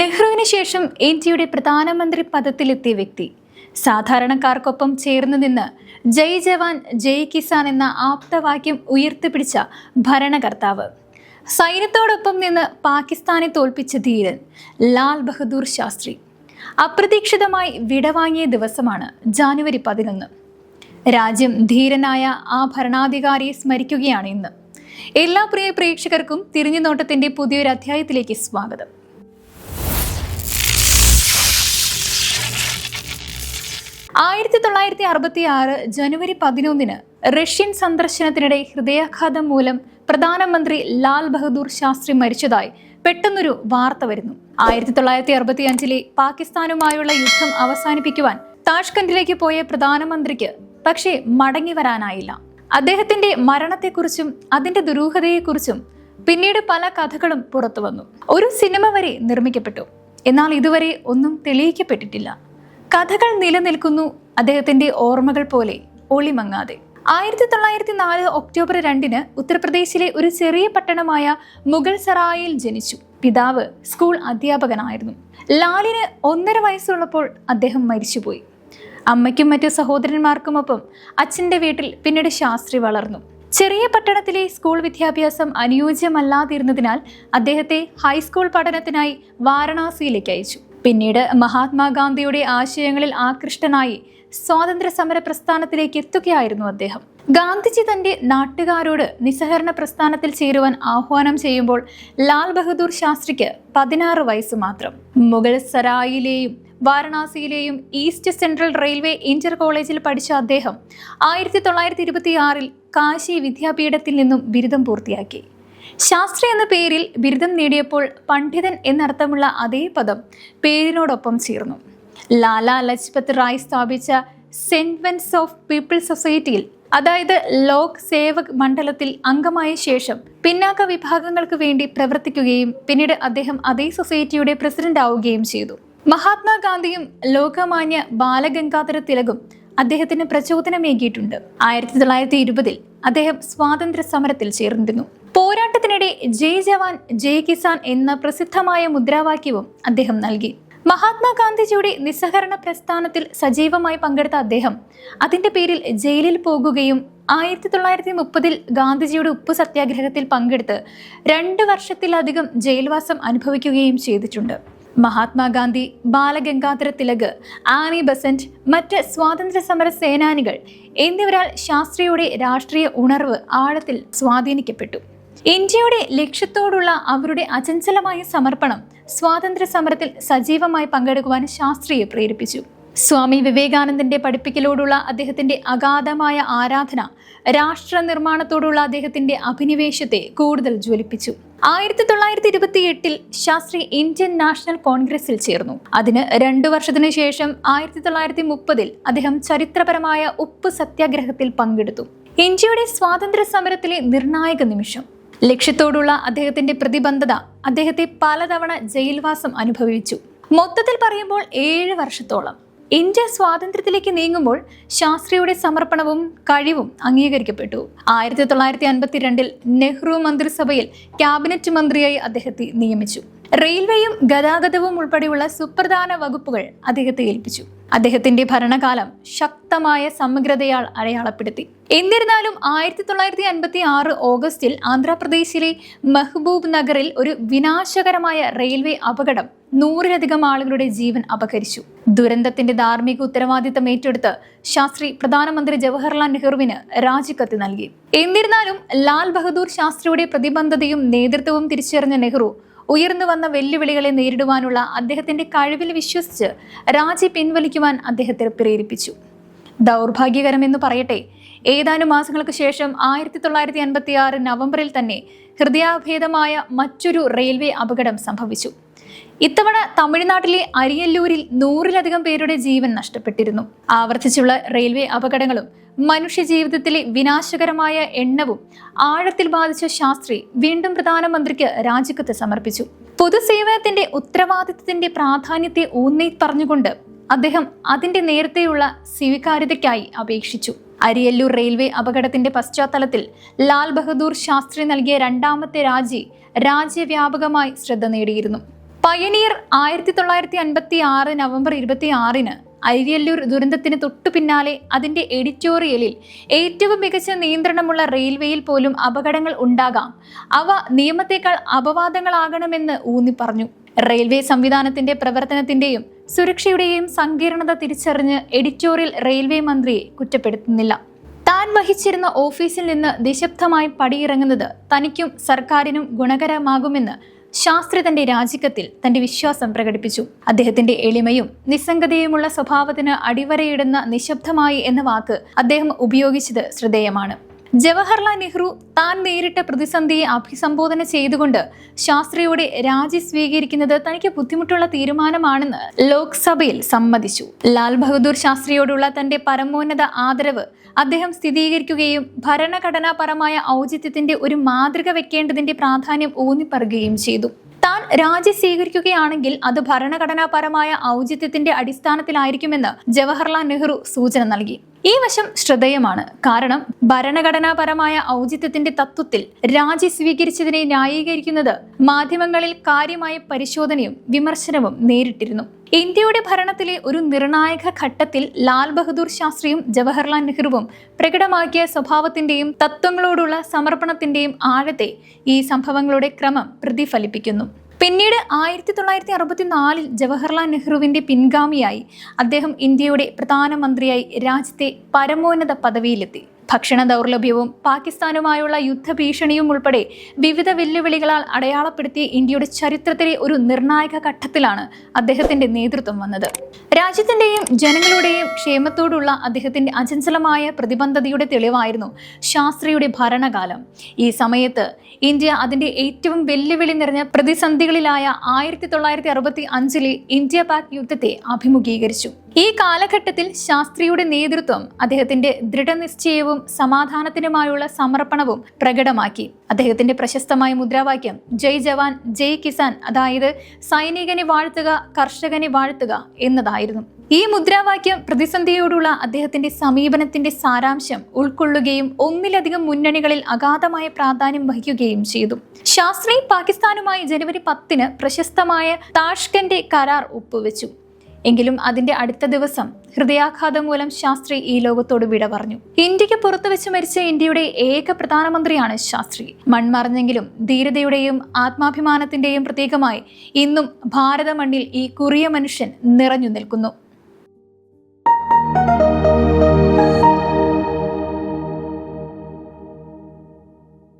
നെഹ്റുവിന് ശേഷം ഇന്ത്യയുടെ പ്രധാനമന്ത്രി പദത്തിലെത്തിയ വ്യക്തി. സാധാരണക്കാർക്കൊപ്പം ചേർന്ന് നിന്ന് ജയ് ജവാൻ ജയ് കിസാൻ എന്ന ആപ്തവാക്യം ഉയർത്തിപ്പിടിച്ച ഭരണകർത്താവ്. സൈന്യത്തോടൊപ്പം നിന്ന് പാകിസ്ഥാനെ തോൽപ്പിച്ച ധീരൻ ലാൽ ബഹദൂർ ശാസ്ത്രി. അപ്രതീക്ഷിതമായി വിടവാങ്ങിയ ദിവസമാണ് ജാനുവരി പതിനൊന്ന്. രാജ്യം ധീരനായ ആ ഭരണാധികാരിയെ സ്മരിക്കുകയാണ് ഇന്ന്. എല്ലാ പ്രിയ പ്രേക്ഷകർക്കും തിരിഞ്ഞുനോട്ടത്തിന്റെ പുതിയൊരു അധ്യായത്തിലേക്ക് സ്വാഗതം. ആയിരത്തി തൊള്ളായിരത്തി അറുപത്തി ആറ് ജനുവരി പതിനൊന്നിന് റഷ്യൻ സന്ദർശനത്തിനിടെ ഹൃദയാഘാതം മൂലം പ്രധാനമന്ത്രി ലാൽ ബഹദൂർ ശാസ്ത്രി മരിച്ചതായി പെട്ടെന്നൊരു വാർത്ത വരുന്നു. ആയിരത്തി തൊള്ളായിരത്തി അറുപത്തി അഞ്ചിലെ പാകിസ്ഥാനുമായുള്ള യുദ്ധം അവസാനിപ്പിക്കുവാൻ താഷ്കണ്ടിലേക്ക് പോയ പ്രധാനമന്ത്രിക്ക് പക്ഷേ മടങ്ങി വരാനായില്ല. അദ്ദേഹത്തിന്റെ മരണത്തെക്കുറിച്ചും അതിന്റെ ദുരൂഹതയെക്കുറിച്ചും പിന്നീട് പല കഥകളും പുറത്തു വന്നു ഒരു സിനിമ വരെ നിർമ്മിക്കപ്പെട്ടു. എന്നാൽ ഇതുവരെ ഒന്നും തെളിയിക്കപ്പെട്ടിട്ടില്ല. കഥകൾ നിലനിൽക്കുന്നു അദ്ദേഹത്തിന്റെ ഓർമ്മകൾ പോലെ ഒളിമങ്ങാതെ. ആയിരത്തി തൊള്ളായിരത്തി നാല് ഒക്ടോബർ രണ്ടിന് ഉത്തർപ്രദേശിലെ ഒരു ചെറിയ പട്ടണമായ മുഗൾ സറായിൽ ജനിച്ചു. പിതാവ് സ്കൂൾ അധ്യാപകനായിരുന്നു. ലാലിന് ഒന്നര വയസ്സുള്ളപ്പോൾ അദ്ദേഹം മരിച്ചുപോയി. അമ്മയ്ക്കും മറ്റു സഹോദരന്മാർക്കുമൊപ്പം അച്ഛന്റെ വീട്ടിൽ പിന്നീട് ശാസ്ത്രി വളർന്നു. ചെറിയ പട്ടണത്തിലെ സ്കൂൾ വിദ്യാഭ്യാസം അനുയോജ്യമല്ലാതിരുന്നതിനാൽ അദ്ദേഹത്തെ ഹൈസ്കൂൾ പഠനത്തിനായി വാരണാസിയിലേക്ക് അയച്ചു. പിന്നീട് മഹാത്മാഗാന്ധിയുടെ ആശയങ്ങളിൽ ആകൃഷ്ടനായി സ്വാതന്ത്ര്യ സമര പ്രസ്ഥാനത്തിലേക്ക് എത്തുകയായിരുന്നു അദ്ദേഹം. ഗാന്ധിജി തന്റെ നാട്ടുകാരോട് നിസ്സഹരണ പ്രസ്ഥാനത്തിൽ ചേരുവാൻ ആഹ്വാനം ചെയ്യുമ്പോൾ ലാൽ ബഹദൂർ ശാസ്ത്രിക്ക് പതിനാറ് വയസ്സ് മാത്രം. മുഗൾ സരായിലെയും വാരണാസിയിലെയും ഈസ്റ്റ് സെൻട്രൽ റെയിൽവേ ഇന്റർ കോളേജിൽ പഠിച്ച അദ്ദേഹം ആയിരത്തി തൊള്ളായിരത്തി ഇരുപത്തിയാറിൽ കാശി വിദ്യാപീഠത്തിൽ നിന്നും ബിരുദം പൂർത്തിയാക്കി. ശാസ്ത്രി എന്ന പേരിൽ ബിരുദം നേടിയപ്പോൾ പണ്ഡിതൻ എന്നർത്ഥമുള്ള അതേ പദം പേരിനോടൊപ്പം ചേർന്നു. ലാലാ ലജ്പത് റായ് സ്ഥാപിച്ച സെൻവെൻസ് ഓഫ് പീപ്പിൾ സൊസൈറ്റിയിൽ അതായത് ലോക് സേവക് മണ്ഡലത്തിൽ അംഗമായ ശേഷം പിന്നാക്ക വിഭാഗങ്ങൾക്ക് വേണ്ടി പ്രവർത്തിക്കുകയും പിന്നീട് അദ്ദേഹം അതേ സൊസൈറ്റിയുടെ പ്രസിഡന്റ് ആവുകയും ചെയ്തു. മഹാത്മാഗാന്ധിയും ലോകമാന്യ ബാലഗംഗാധര തിലകും അദ്ദേഹത്തിന് പ്രചോദനമേകിയിട്ടുണ്ട്. ആയിരത്തി തൊള്ളായിരത്തി ഇരുപതിൽ അദ്ദേഹം സ്വാതന്ത്ര്യ സമരത്തിൽ ചേർന്നിരുന്നു. പോരാട്ടത്തിനിടെ ജയ് ജവാൻ ജയ് കിസാൻ എന്ന പ്രസിദ്ധമായ മുദ്രാവാക്യവും അദ്ദേഹം നൽകി. മഹാത്മാഗാന്ധിജിയുടെ നിസ്സഹരണ പ്രസ്ഥാനത്തിൽ സജീവമായി പങ്കെടുത്ത അദ്ദേഹം അതിന്റെ പേരിൽ ജയിലിൽ പോകുകയും ആയിരത്തി തൊള്ളായിരത്തി മുപ്പതിൽ ഗാന്ധിജിയുടെ ഉപ്പ് സത്യാഗ്രഹത്തിൽ പങ്കെടുത്ത് രണ്ട് വർഷത്തിലധികം ജയിൽവാസം അനുഭവിക്കുകയും ചെയ്തിട്ടുണ്ട്. മഹാത്മാഗാന്ധി ബാലഗംഗാധര തിലക് ആനി ബസന്റ് മറ്റ് സ്വാതന്ത്ര്യ സമര സേനാനികൾ എന്നിവരാൽ ശാസ്ത്രിയുടെ രാഷ്ട്രീയ ഉണർവ് ആഴത്തിൽ സ്വാധീനിക്കപ്പെട്ടു. ഇന്ത്യയുടെ ലക്ഷ്യത്തോടുള്ള അവരുടെ അചഞ്ചലമായ സമർപ്പണം സ്വാതന്ത്ര്യ സമരത്തിൽ സജീവമായി പങ്കെടുക്കുവാൻ ശാസ്ത്രിയെ പ്രേരിപ്പിച്ചു. സ്വാമി വിവേകാനന്ദന്റെ പഠിപ്പിക്കലോടുള്ള അദ്ദേഹത്തിന്റെ അഗാധമായ ആരാധന രാഷ്ട്ര നിർമ്മാണത്തോടുള്ള അദ്ദേഹത്തിന്റെ അഭിനിവേശത്തെ കൂടുതൽ ജ്വലിപ്പിച്ചു. ആയിരത്തി തൊള്ളായിരത്തി ഇരുപത്തി എട്ടിൽ ശാസ്ത്രി ഇന്ത്യൻ നാഷണൽ കോൺഗ്രസിൽ ചേർന്നു. അതിന് രണ്ടു വർഷത്തിനു ശേഷം ആയിരത്തി തൊള്ളായിരത്തി മുപ്പതിൽ അദ്ദേഹം ചരിത്രപരമായ ഉപ്പ് സത്യാഗ്രഹത്തിൽ പങ്കെടുത്തു. ഇന്ത്യയുടെ സ്വാതന്ത്ര്യ സമരത്തിലെ നിർണായക നിമിഷം. ലക്ഷ്യത്തോടുള്ള അദ്ദേഹത്തിന്റെ പ്രതിബദ്ധത അദ്ദേഹത്തെ പലതവണ ജയിൽവാസം അനുഭവിച്ചു. മൊത്തത്തിൽ പറയുമ്പോൾ ഏഴ് വർഷത്തോളം. ഇന്ത്യ സ്വാതന്ത്ര്യത്തിലേക്ക് നീങ്ങുമ്പോൾ ശാസ്ത്രിയുടെ സമർപ്പണവും കഴിവും അംഗീകരിക്കപ്പെട്ടു. ആയിരത്തി തൊള്ളായിരത്തി അൻപത്തിരണ്ടിൽ നെഹ്റു മന്ത്രിസഭയിൽ ക്യാബിനറ്റ് മന്ത്രിയായി അദ്ദേഹത്തെ നിയമിച്ചു. റെയിൽവേയും ഗതാഗതവും ഉൾപ്പെടെയുള്ള സുപ്രധാന വകുപ്പുകൾ അദ്ദേഹത്തെ ഏൽപ്പിച്ചു. അദ്ദേഹത്തിന്റെ ഭരണകാലം ശക്തമായ സമഗ്രതയാൽ അടയാളപ്പെടുത്തി. എന്നിരുന്നാലും ആയിരത്തി തൊള്ളായിരത്തി അൻപത്തി ആറ് ഓഗസ്റ്റിൽ ആന്ധ്രാപ്രദേശിലെ മെഹ്ബൂബ് നഗറിൽ ഒരു വിനാശകരമായ റെയിൽവേ അപകടം നൂറിലധികം ആളുകളുടെ ജീവൻ അപകരിച്ചു ദുരന്തത്തിന്റെ ധാർമ്മിക ഉത്തരവാദിത്തം ഏറ്റെടുത്ത് ശാസ്ത്രി പ്രധാനമന്ത്രി ജവഹർലാൽ നെഹ്റുവിന് രാജിക്കത്ത് നൽകി. എന്നിരുന്നാലും ലാൽ ബഹദൂർ ശാസ്ത്രിയുടെ പ്രതിബദ്ധതയും നേതൃത്വവും തിരിച്ചറിഞ്ഞ നെഹ്റു ഉയർന്നു വന്ന വെല്ലുവിളികളെ നേരിടുവാനുള്ള അദ്ദേഹത്തിന്റെ കഴിവിൽ വിശ്വസിച്ച് രാജി പിൻവലിക്കുവാൻ അദ്ദേഹത്തെ പ്രേരിപ്പിച്ചു. ദൗർഭാഗ്യകരമെന്ന് പറയട്ടെ ഏതാനും മാസങ്ങൾക്ക് ശേഷം ആയിരത്തി തൊള്ളായിരത്തി അൻപത്തി ആറ് നവംബറിൽ തന്നെ ഹൃദയാഭേദമായ മറ്റൊരു റെയിൽവേ അപകടം സംഭവിച്ചു. ഇത്തവണ തമിഴ്നാട്ടിലെ അരിയല്ലൂരിൽ നൂറിലധികം പേരുടെ ജീവൻ നഷ്ടപ്പെട്ടിരുന്നു. ആവർത്തിച്ചുള്ള റെയിൽവേ അപകടങ്ങളും മനുഷ്യ ജീവിതത്തിലെ വിനാശകരമായ എണ്ണവും ആഴത്തിൽ ബാധിച്ച ശാസ്ത്രി വീണ്ടും പ്രധാനമന്ത്രിക്ക് രാജിക്കത്ത് സമർപ്പിച്ചു. പൊതുസേവനത്തിന്റെ ഉത്തരവാദിത്വത്തിന്റെ പ്രാധാന്യത്തെ ഊന്നി പറഞ്ഞുകൊണ്ട് അദ്ദേഹം അതിന്റെ നേരത്തെയുള്ള സ്വീകാര്യതയ്ക്കായി അപേക്ഷിച്ചു. അരിയല്ലൂർ റെയിൽവേ അപകടത്തിന്റെ പശ്ചാത്തലത്തിൽ ലാൽ ബഹദൂർ ശാസ്ത്രി നൽകിയ രണ്ടാമത്തെ രാജി രാജ്യവ്യാപകമായി ശ്രദ്ധ നേടിയിരുന്നു. പയനീർ ആയിരത്തി തൊള്ളായിരത്തി അൻപത്തി ആറ് നവംബർ ഇരുപത്തി ആറിന് അരിയല്ലൂർ ദുരന്തത്തിന് തൊട്ടു പിന്നാലെ അതിന്റെ എഡിറ്റോറിയലിൽ ഏറ്റവും മികച്ച നിയന്ത്രണമുള്ള റെയിൽവേയിൽ പോലും അപകടങ്ങൾ ഉണ്ടാകാം. അവ നിയമത്തെക്കാൾ അപവാദങ്ങളാകണമെന്ന് ഊന്നി പറഞ്ഞു. റെയിൽവേ സംവിധാനത്തിന്റെ പ്രവർത്തനത്തിന്റെയും സുരക്ഷയുടെയും സങ്കീർണത തിരിച്ചറിഞ്ഞ് എഡിറ്റോറിയൽ റെയിൽവേ മന്ത്രിയെ കുറ്റപ്പെടുത്തുന്നില്ല. താൻ വഹിച്ചിരുന്ന ഓഫീസിൽ നിന്ന് നിശബ്ദമായി പടിയിറങ്ങുന്നത് തനിക്കും സർക്കാരിനും ഗുണകരമാകുമെന്ന് ശാസ്ത്രി തന്റെ രാജിക്കത്തിൽ തന്റെ വിശ്വാസം പ്രകടിപ്പിച്ചു. അദ്ദേഹത്തിന്റെ എളിമയും നിസ്സംഗതയുമുള്ള സ്വഭാവത്തിന് അടിവരയിടുന്ന നിശബ്ദമായി എന്ന വാക്ക് അദ്ദേഹം ഉപയോഗിച്ചത് ശ്രദ്ധേയമാണ്. ജവഹർലാൽ നെഹ്റു താൻ നേരിട്ട പ്രതിസന്ധിയെ അഭിസംബോധന ചെയ്തുകൊണ്ട് ശാസ്ത്രിയുടെ രാജി സ്വീകരിക്കുന്നത് തനിക്ക് ബുദ്ധിമുട്ടുള്ള തീരുമാനമാണെന്ന് ലോക്സഭയിൽ സമ്മതിച്ചു. ലാൽ ബഹദൂർ ശാസ്ത്രിയോടുള്ള തന്റെ പരമോന്നത ആദരവ് അദ്ദേഹം സ്ഥിരീകരിക്കുകയും ഭരണഘടനാപരമായ ഔചിത്യത്തിന്റെ ഒരു മാതൃക വെക്കേണ്ടതിന്റെ പ്രാധാന്യം ഊന്നിപ്പറയുകയും ചെയ്തു. താൻ രാജി സ്വീകരിക്കുകയാണെങ്കിൽ അത് ഭരണഘടനാപരമായ ഔചിത്യത്തിന്റെ അടിസ്ഥാനത്തിലായിരിക്കുമെന്ന് ജവഹർലാൽ നെഹ്റു സൂചന നൽകി. ഈ വശം ശ്രദ്ധേയമാണ്. കാരണം ഭരണഘടനാപരമായ ഔചിത്യത്തിന്റെ തത്വത്തിൽ രാജി സ്വീകരിച്ചതിനെ ന്യായീകരിക്കുന്നത് മാധ്യമങ്ങളിൽ കാര്യമായ പരിശോധനയും വിമർശനവും നേരിട്ടിരുന്നു. ഇന്ത്യയുടെ ഭരണത്തിലെ ഒരു നിർണായക ഘട്ടത്തിൽ ലാൽ ബഹദൂർ ശാസ്ത്രിയും ജവഹർലാൽ നെഹ്റുവും പ്രകടമാക്കിയ സ്വഭാവത്തിന്റെയും തത്വങ്ങളോടുള്ള സമർപ്പണത്തിന്റെയും ആഴത്തെ ഈ സംഭവങ്ങളുടെ ക്രമം പ്രതിഫലിപ്പിക്കുന്നു. പിന്നീട് ആയിരത്തി തൊള്ളായിരത്തി അറുപത്തി നാലിൽ ജവഹർലാൽ നെഹ്റുവിന്റെ പിൻഗാമിയായി അദ്ദേഹം ഇന്ത്യയുടെ പ്രധാനമന്ത്രിയായി രാജ്യത്തെ പരമോന്നത പദവിയിലെത്തി. ഭക്ഷണ ദൗർലഭ്യവും പാകിസ്ഥാനുമായുള്ള യുദ്ധഭീഷണിയും ഉൾപ്പെടെ വിവിധ വെല്ലുവിളികളാൽ അടയാളപ്പെടുത്തിയ ഇന്ത്യയുടെ ചരിത്രത്തിലെ ഒരു നിർണായക ഘട്ടത്തിലാണ് അദ്ദേഹത്തിന്റെ നേതൃത്വം വന്നത്. രാജ്യത്തിന്റെയും ജനങ്ങളുടെയും ക്ഷേമത്തോടുള്ള അദ്ദേഹത്തിന്റെ അചഞ്ചലമായ പ്രതിബദ്ധതയുടെ തെളിവായിരുന്നു ശാസ്ത്രിയുടെ ഭരണകാലം. ഈ സമയത്ത് ഇന്ത്യ അതിന്റെ ഏറ്റവും വെല്ലുവിളി നിറഞ്ഞ പ്രതിസന്ധികളിലായ ആയിരത്തി തൊള്ളായിരത്തി അറുപത്തി അഞ്ചിലെ ഇന്ത്യ പാക് യുദ്ധത്തെ അഭിമുഖീകരിച്ചു. ഈ കാലഘട്ടത്തിൽ ശാസ്ത്രിയുടെ നേതൃത്വം അദ്ദേഹത്തിന്റെ ദൃഢനിശ്ചയവും സമാധാനത്തിനുമായുള്ള സമർപ്പണവും പ്രകടമാക്കി. അദ്ദേഹത്തിന്റെ പ്രശസ്തമായ മുദ്രാവാക്യം ജയ് ജവാൻ ജയ് കിസാൻ അതായത് സൈനികനെ വാഴ്ത്തുക കർഷകനെ വാഴ്ത്തുക എന്നതായിരുന്നു. ഈ മുദ്രാവാക്യം പ്രതിസന്ധിയോടുള്ള അദ്ദേഹത്തിന്റെ സമീപനത്തിന്റെ സാരാംശം ഉൾക്കൊള്ളുകയും ഒന്നിലധികം മുന്നണികളിൽ അഗാധമായ പ്രാധാന്യം വഹിക്കുകയും ചെയ്തു. ശാസ്ത്രി പാകിസ്ഥാനുമായി ജനുവരി പത്തിന് പ്രശസ്തമായ താഷ്കന്റെ കരാർ ഒപ്പുവെച്ചു. എങ്കിലും അതിന്റെ അടുത്ത ദിവസം ഹൃദയാഘാതം മൂലം ശാസ്ത്രി ഈ ലോകത്തോട് വിട പറഞ്ഞു. ഇന്ത്യയ്ക്ക് പുറത്തു വെച്ച് മരിച്ച ഇന്ത്യയുടെ ഏക പ്രധാനമന്ത്രിയാണ് ശാസ്ത്രി. മൺമറഞ്ഞെങ്കിലും ധീരതയുടെയും ആത്മാഭിമാനത്തിന്റെയും പ്രതീകമായി ഇന്നും ഭാരത മണ്ണിൽ ഈ കുറിയ മനുഷ്യൻ നിറഞ്ഞു നിൽക്കുന്നു.